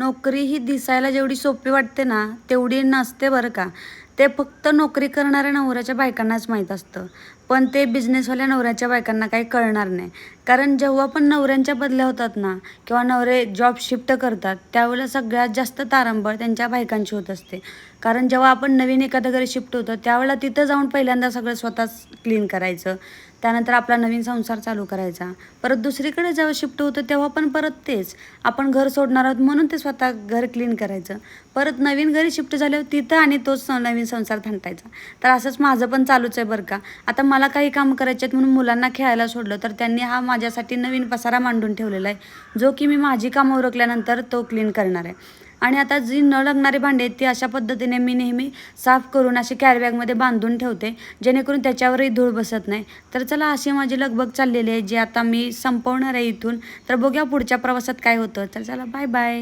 नोकरी ही दिसायला जेवढी सोपी वाटते ना तेवढी नसते बरं का. ते फक्त नोकरी करणाऱ्या नवऱ्याच्या बायकांनाच माहीत असतं. पण ते बिझनेसवाल्या नवऱ्याच्या बायकांना काही कळणार नाही. कारण जेव्हा पण नवऱ्यांच्या बदल्या होतात ना किंवा नवरे जॉब शिफ्ट करतात त्यावेळेला सगळ्यात जास्त तारंबळ त्यांच्या बायकांची होत असते. कारण जेव्हा आपण नवीन एखाद्या घरी शिफ्ट होतो त्यावेळेला तिथं जाऊन पहिल्यांदा सगळं स्वतःच क्लीन करायचं. त्यानंतर आपला नवीन संसार चालू करायचा. परत दुसरीकडे जेव्हा शिफ्ट होतं तेव्हा पण परत तेच. आपण घर सोडणार आहोत म्हणून ते स्वतः घर क्लीन करायचं. परत नवीन घरी शिफ्ट झाल्यावर तिथं आणि तोच नवीन संसार थांटायचा तर असंच माझं पण चालूच आहे बरं का. आता मला काही काम करायचे आहेत म्हणून मुलांना खेळायला सोडलं तर त्यांनी हा माझ्यासाठी नवीन पसारा मांडून ठेवलेला आहे. जो की मी माझी कामं उरकल्यानंतर तो क्लीन करणार आहे. आणि आता जी न लागणारी भांडी आहेत ती अशा पद्धतीने मी नेहमी साफ करून अशी कॅरीबॅगमध्ये बांधून ठेवते जेणेकरून त्याच्यावरही धूळ बसत नाही. तर चला अशी माझी लगबग चाललेली आहे जी आता मी संपवणार आहे इथून. तर बघूया पुढच्या प्रवासात काय होतं. तर चला बाय बाय